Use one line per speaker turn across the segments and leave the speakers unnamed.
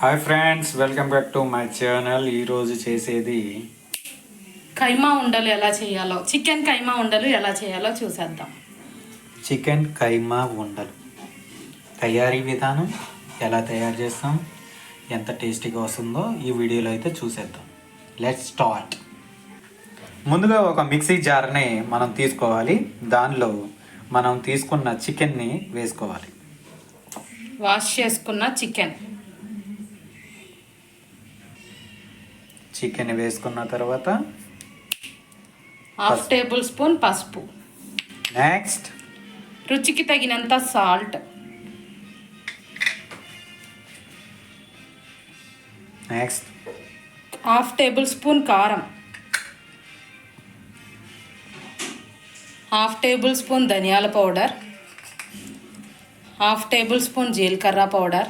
Hi friends welcome back to my channel ఈరోజు చేసేది
కైమా ఉండలు ఎలా చేయాలో చికెన్ కైమా ఉండలు ఎలా చేయాలో చూసేద్దాం.
చికెన్ కైమా ఉండలు. తయారీ విధానం ఎలా తయారు చేస్తాం ఎంత టేస్టీగా వస్తుందో ఈ వీడియోలో అయితే చూసేద్దాం. లెట్స్ స్టార్ట్ ముందుగా ఒక మిక్సీ జార్ని మనం తీసుకోవాలి. దానిలో మనం తీసుకున్న చికెన్ని వేసుకోవాలి.
వాష్ చేసుకున్న చికెన్.
చికెన్ వేసుకున్న తర్వాత
హాఫ్ టేబుల్ స్పూన్ పసుపు.
నెక్స్ట్.
రుచికి తగినంత salt.
Next.
Half table spoon కారం. హాఫ్ టేబుల్ స్పూన్ ధనియాల పౌడర్. హాఫ్ టేబుల్ స్పూన్ జీలకర్ర పౌడర్.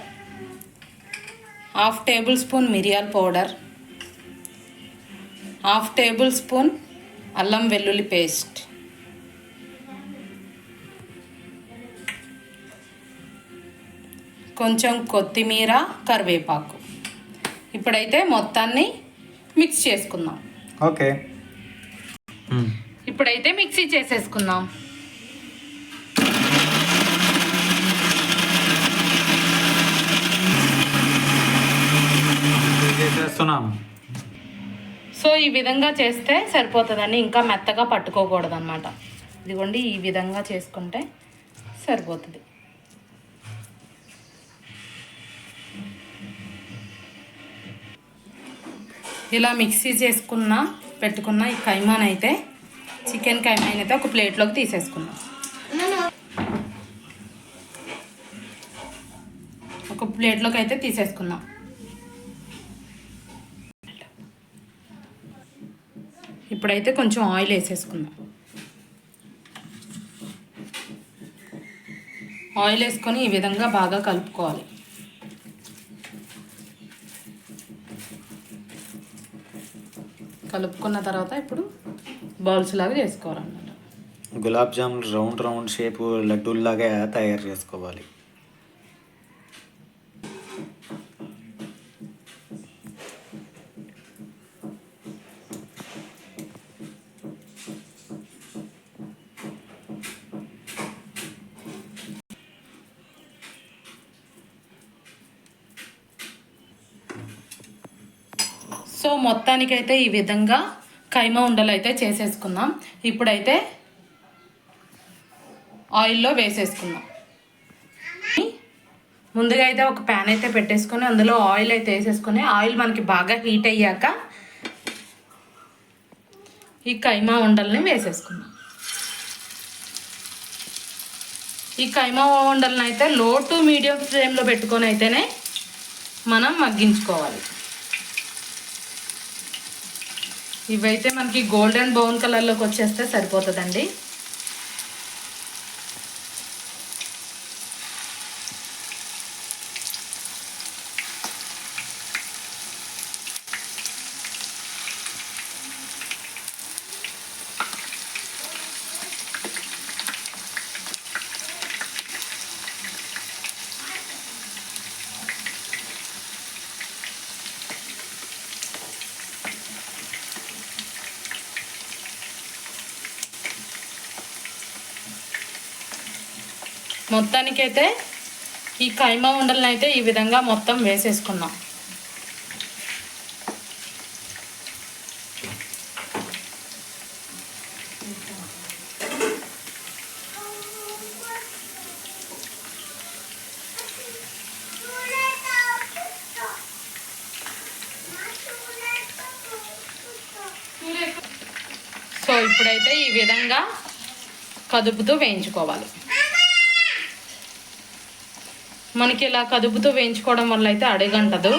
హాఫ్ టేబుల్ స్పూన్ మిరియాల పౌడర్. హాఫ్ టేబుల్ స్పూన్ అల్లం వెల్లుల్లి పేస్ట్. కొంచెం కొత్తిమీర కరివేపాకు. ఇప్పుడైతే మొత్తాన్ని మిక్స్ చేసుకుందాం.
ఓకే.
ఇప్పుడైతే మిక్సీ చేసేసుకుందాం.
చేసేస్తున్నాం.
సో ఈ విధంగా చేస్తే సరిపోతుందండి. ఇంకా మెత్తగా పట్టుకోకూడదు అనమాట ఇదిగోండి ఈ విధంగా చేసుకుంటే సరిపోతుంది. ఇలా మిక్సీ చేసుకున్న పెట్టుకున్న ఈ కైమాన్ అయితే చికెన్ కైమాన్ అయితే ఒక ప్లేట్లోకి తీసేసుకున్నాం ఒక ప్లేట్లోకి అయితే తీసేసుకుందాం. ఇప్పుడైతే కొంచెం ఆయిల్ వేసేసుకుందాం. ఆయిల్ వేసుకొని ఈ విధంగా బాగా కలుపుకోవాలి. కలుపుకున్న తర్వాత ఇప్పుడు బౌల్స్ లాగా చేసుకోవాలన్నమాట.
Gulab jamun round round shape లడ్డూల్లాగా తయారు చేసుకోవాలి.
సో మొత్తానికైతే ఈ విధంగా కైమా ఉండలు అయితే చేసేసుకుందాం. ఇప్పుడైతే ఆయిల్లో వేసేసుకుందాం. ముందుగా అయితే ఒక ప్యాన్ అయితే పెట్టేసుకొని అందులో ఆయిల్ అయితే వేసేసుకొని ఆయిల్ మనకి బాగా హీట్ అయ్యాక ఈ కైమా ఉండల్ని వేసేసుకుందాం. ఈ కైమా ఉండలని అయితే లో టు మీడియం ఫ్లేమ్లో పెట్టుకొని అయితేనే మనం మగ్గించుకోవాలి. ఇవైతే మనకి గోల్డెన్ బ్రౌన్ కలర్లోకి వచ్చేస్తే సరిపోతుందండి. మొత్తానికైతే ఈ కైమా ఉండలను అయితే ఈ విధంగా మొత్తం వేసేసుకున్నాం సో ఇప్పుడైతే ఈ విధంగా కదుపుతూ వేయించుకోవాలి. మనకి ఇలా కదుపుతూ వేయించుకోవడం వల్ల అయితే అడగంటదు.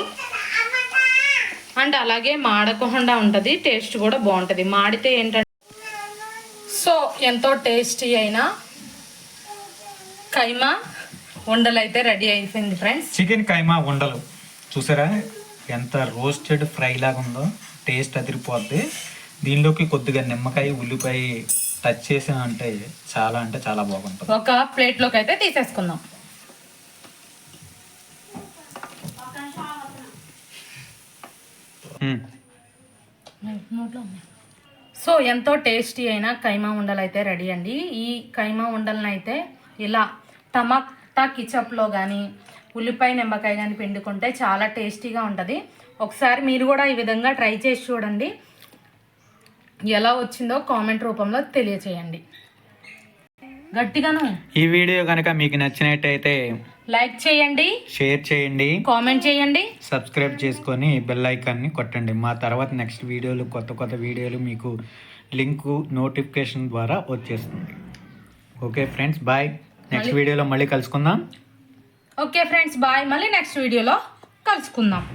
అండ్ అలాగే మాడకుండా ఉంటుంది టేస్ట్ కూడా బాగుంటుంది. మాడితే ఏంటంటే సో ఎంతో టేస్టీ అయిన కైమా ఉండలు అయితే రెడీ అయిపోయింది ఫ్రెండ్స్.
చికెన్ కైమా ఉండలు చూసారా? ఎంత రోస్టెడ్ ఫ్రై లాగా ఉందో టేస్ట్ అదిరిపోద్ది. దీనిలోకి కొద్దిగా నిమ్మకాయ ఉల్లిపాయ టచ్ చేసామంటే చాలా అంటే చాలా బాగుంటుంది.
ఒక ప్లేట్లోకి అయితే తీసేసుకుందాం. సో ఎంతో టేస్టీ అయిన కైమా ఉండలు అయితే రెడీ అండి. ఈ కైమా ఉండలను అయితే ఇలా టమాటా కిచప్లో కానీ ఉల్లిపాయ నిమ్మకాయ కానీ పిండుకుంటే చాలా టేస్టీగా ఉంటుంది. ఒకసారి మీరు కూడా ఈ విధంగా ట్రై చేసి చూడండి. ఎలా వచ్చిందో కామెంట్ రూపంలో తెలియచేయండి. గట్టిగాను.
ఈ వీడియో కనుక మీకు నచ్చినట్టయితే
లైక్ చేయండి
షేర్ చేయండి
కామెంట్ చేయండి.
సబ్స్క్రైబ్ చేసుకొని బెల్ ఐకాన్ని కొట్టండి. మా తర్వాత నెక్స్ట్ వీడియోలు కొత్త కొత్త వీడియోలు మీకు లింకు నోటిఫికేషన్ ద్వారా వచ్చేస్తుంది. Okay friends bye. నెక్స్ట్ వీడియోలో మళ్ళీ కలుసుకుందాం.
Okay friends bye. మళ్ళీ నెక్స్ట్ వీడియోలో కలుసుకుందాం.